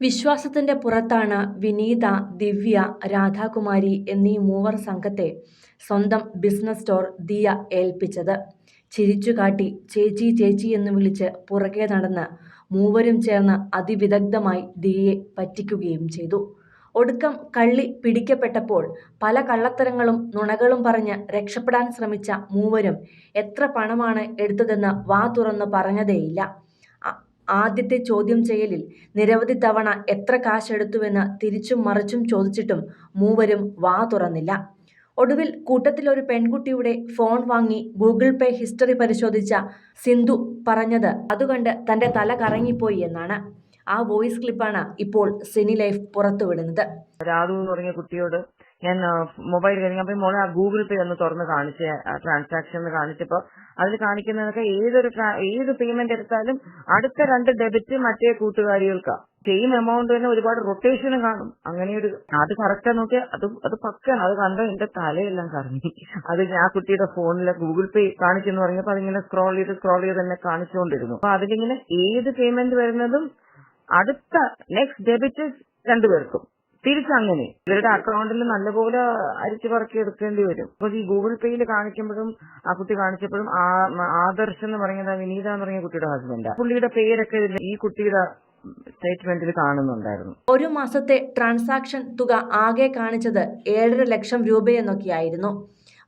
വിശ്വാസത്തിന്റെ പുറത്താണ് വിനീത ദിവ്യ രാധാകുമാരി എന്നീ മൂവർ സംഘത്തെ സ്വന്തം ബിസിനസ് സ്റ്റോർ ദിയ ഏൽപ്പിച്ചത്. ചിരിച്ചുകാട്ടി ചേച്ചി ചേച്ചി എന്ന് വിളിച്ച് പുറകെ നടന്ന് മൂവരും ചേർന്ന് അതിവിദഗ്ധമായി ദിയെ പറ്റിക്കുകയും ചെയ്തു. ഒടുക്കം കള്ളി പിടിക്കപ്പെട്ടപ്പോൾ പല കള്ളത്തരങ്ങളും നുണകളും പറഞ്ഞ് രക്ഷപ്പെടാൻ ശ്രമിച്ച മൂവരും എത്ര പണമാണ് എടുത്തതെന്ന് വാ തുറന്ന് പറഞ്ഞതേയില്ല. ആദ്യത്തെ ചോദ്യം ചെയ്യലിൽ നിരവധി തവണ എത്ര കാശെടുത്തുവെന്ന് തിരിച്ചും മറിച്ചും ചോദിച്ചിട്ടും മൂവരും വാ തുറന്നില്ല. ഒടുവിൽ കൂട്ടത്തിൽ ഒരു പെൺകുട്ടിയുടെ ഫോൺ വാങ്ങി ഗൂഗിൾ പേ ഹിസ്റ്ററി പരിശോധിച്ച സിന്ധു പറഞ്ഞത് അതുകണ്ട് തന്റെ തല കറങ്ങിപ്പോയി എന്നാണ്. ആ വോയിസ് ക്ലിപ്പാണ് ഇപ്പോൾ സിനി ലൈഫ് പുറത്തുവിടുന്നത്. രാധു പറഞ്ഞ കുട്ടിയോട് ഞാൻ മൊബൈൽ കഴിഞ്ഞ അപ്പൊ മോളെ ആ ഗൂഗിൾ പേ ഒന്ന് തുറന്ന് കാണിച്ച ട്രാൻസാക്ഷൻ കാണിച്ചപ്പോ അതിൽ കാണിക്കുന്നതൊക്കെ ഏതൊരു ഏത് പേയ്മെന്റ് എടുത്താലും അടുത്ത രണ്ട് ഡെബിറ്റ് മറ്റേ കൂട്ടുകാരികൾക്കാ. സെയിം എമൗണ്ട് തന്നെ ഒരുപാട് റൊട്ടേഷൻ കാണും. അങ്ങനെ ഒരു അത് കറക്റ്റാ നോക്കിയാൽ അത് അത് പക്കാണ്. അത് കണ്ട എന്റെ തലയെല്ലാം കറങ്ങി. അത് ആ കുട്ടിയുടെ ഫോണിലെ ഗൂഗിൾ പേ കാണിച്ചെന്ന് പറഞ്ഞപ്പോ അതിങ്ങനെ സ്ക്രോൾ ചെയ്ത് സ്ക്രോൾ ചെയ്ത് തന്നെ കാണിച്ചുകൊണ്ടിരുന്നു അപ്പൊ അതിലിങ്ങനെ ഏത് പേയ്മെന്റ് വരുന്നതും അടുത്ത നെക്സ്റ്റ് ഡെബിറ്റ് രണ്ടുപേർക്കും. തിരിച്ചങ്ങനെ. ഇവരുടെ അക്കൗണ്ടിൽ നല്ലപോലെ അരിച്ചു പറക്കി എടുക്കേണ്ടി വരും. അപ്പൊ ഈ ഗൂഗിൾ പേയിൽ കാണിക്കുമ്പോഴും ആ കുട്ടി കാണിച്ചപ്പോഴും ആദർശ് എന്ന് പറയുന്നത് വിനീത എന്ന് പറയുന്ന കുട്ടിയുടെ ഹസ്ബൻഡാ പുള്ളിയുടെ പേരൊക്കെ ഈ കുട്ടിയുടെ സ്റ്റേറ്റ്മെന്റിൽ കാണുന്നുണ്ടായിരുന്നു. ഒരു മാസത്തെ ട്രാൻസാക്ഷൻ തുക ആകെ കാണിച്ചത് ഏഴര ലക്ഷം രൂപയെന്നൊക്കെയായിരുന്നു.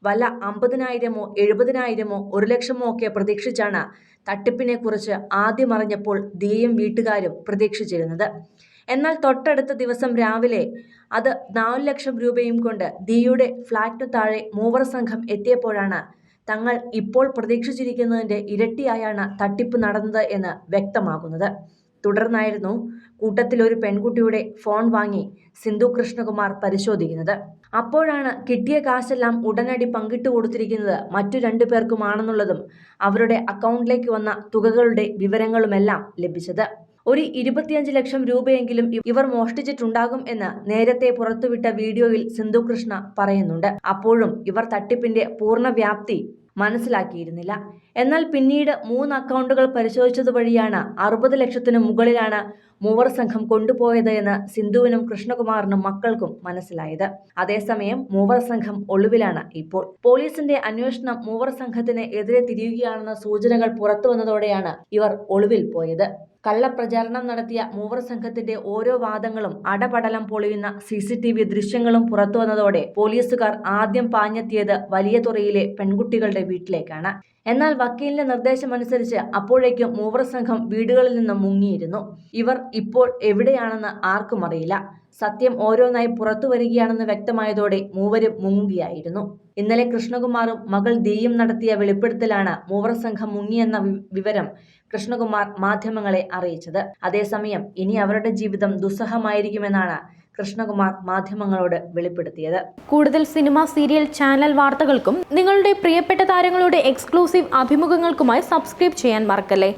വല്ല അമ്പതിനായിരമോ എഴുപതിനായിരമോ ഒരു ലക്ഷമോ ഒക്കെ പ്രതീക്ഷിച്ചാണ് തട്ടിപ്പിനെ കുറിച്ച് ആദ്യം അറിഞ്ഞപ്പോൾ ദിയയും വീട്ടുകാരും പ്രതീക്ഷിച്ചിരുന്നത്. എന്നാൽ തൊട്ടടുത്ത ദിവസം രാവിലെ അത് നാല് ലക്ഷം രൂപയും കൊണ്ട് ദിയുടെ ഫ്ളാറ്റിനു താഴെ മൂവർ സംഘം എത്തിയപ്പോഴാണ് തങ്ങൾ ഇപ്പോൾ പ്രതീക്ഷിച്ചിരിക്കുന്നതിന്റെ ഇരട്ടിയായാണ് തട്ടിപ്പ് നടന്നത് എന്ന് വ്യക്തമാകുന്നത്. തുടർന്നായിരുന്നു കൂട്ടത്തിൽ ഒരു പെൺകുട്ടിയുടെ ഫോൺ വാങ്ങി സിന്ധു കൃഷ്ണകുമാർ പരിശോധിക്കുന്നത്. അപ്പോഴാണ് കിട്ടിയ കാശെല്ലാം ഉടനടി പങ്കിട്ട് കൊടുത്തിരിക്കുന്നത് മറ്റു രണ്ടു പേർക്കുമാണെന്നുള്ളതും അവരുടെ അക്കൗണ്ടിലേക്ക് വന്ന തുകകളുടെ വിവരങ്ങളുമെല്ലാം ലഭിച്ചത്. ഒരു ഇരുപത്തിയഞ്ച് ലക്ഷം രൂപയെങ്കിലും ഇവർ മോഷ്ടിച്ചിട്ടുണ്ടാകും എന്ന് നേരത്തെ പുറത്തുവിട്ട വീഡിയോയിൽ സിന്ധു കൃഷ്ണ പറയുന്നുണ്ട്. അപ്പോഴും ഇവർ തട്ടിപ്പിന്റെ പൂർണ വ്യാപ്തി മനസ്സിലാക്കിയിരുന്നില്ല. എന്നാൽ പിന്നീട് മൂന്ന് അക്കൗണ്ടുകൾ പരിശോധിച്ചത് വഴിയാണ് അറുപത് ലക്ഷത്തിന് മുകളിലാണ് മൂവർ സംഘം കൊണ്ടുപോയത് എന്ന് സിന്ധുവിനും കൃഷ്ണകുമാറിനും മക്കൾക്കും മനസ്സിലായത്. അതേസമയം മൂവർ സംഘം ഒളിവിലാണ് ഇപ്പോൾ. പോലീസിന്റെ അന്വേഷണം മൂവർ സംഘത്തിന് എതിരെ തിരിയുകയാണെന്ന സൂചനകൾ പുറത്തു വന്നതോടെയാണ് ഇവർ ഒളിവിൽ പോയത്. കള്ളപ്രചാരണം നടത്തിയ മൂവർ സംഘത്തിന്റെ ഓരോ വാദങ്ങളും അടപടലം പൊളിയുന്ന സി സി ടി വി ദൃശ്യങ്ങളും പുറത്തു വന്നതോടെ പോലീസുകാർ ആദ്യം പാഞ്ഞെത്തിയത് വലിയ തുറയിലെ പെൺകുട്ടികളുടെ വീട്ടിലേക്കാണ്. എന്നാൽ വക്കീലിന്റെ നിർദ്ദേശമനുസരിച്ച് അപ്പോഴേക്കും മൂവർ സംഘം വീടുകളിൽ നിന്ന് മുങ്ങിയിരുന്നു. ഇവർ ഇപ്പോൾ എവിടെയാണെന്ന് ആർക്കും അറിയില്ല. സത്യം ഓരോന്നായി പുറത്തു വരികയാണെന്ന് വ്യക്തമായതോടെ മൂവരും മുങ്ങുകയായിരുന്നു. ഇന്നലെ കൃഷ്ണകുമാറും മകൾ ദിയും നടത്തിയ വെളിപ്പെടുത്തലാണ് മൂവർ സംഘം മുങ്ങിയെന്ന വിവരം കൃഷ്ണകുമാർ മാധ്യമങ്ങളെ അറിയിച്ചത്. അതേസമയം ഇനി അവരുടെ ജീവിതം ദുസ്സഹമായിരിക്കുമെന്നാണ് കൃഷ്ണകുമാർ മാധ്യമങ്ങളോട് വെളിപ്പെടുത്തിയത്. കൂടുതൽ സിനിമ സീരിയൽ ചാനൽ വാർത്തകൾക്കും നിങ്ങളുടെ പ്രിയപ്പെട്ട താരങ്ങളുടെ എക്സ്ക്ലൂസീവ് അഭിമുഖങ്ങൾക്കുമായി സബ്സ്ക്രൈബ് ചെയ്യാൻ മറക്കല്ലേ?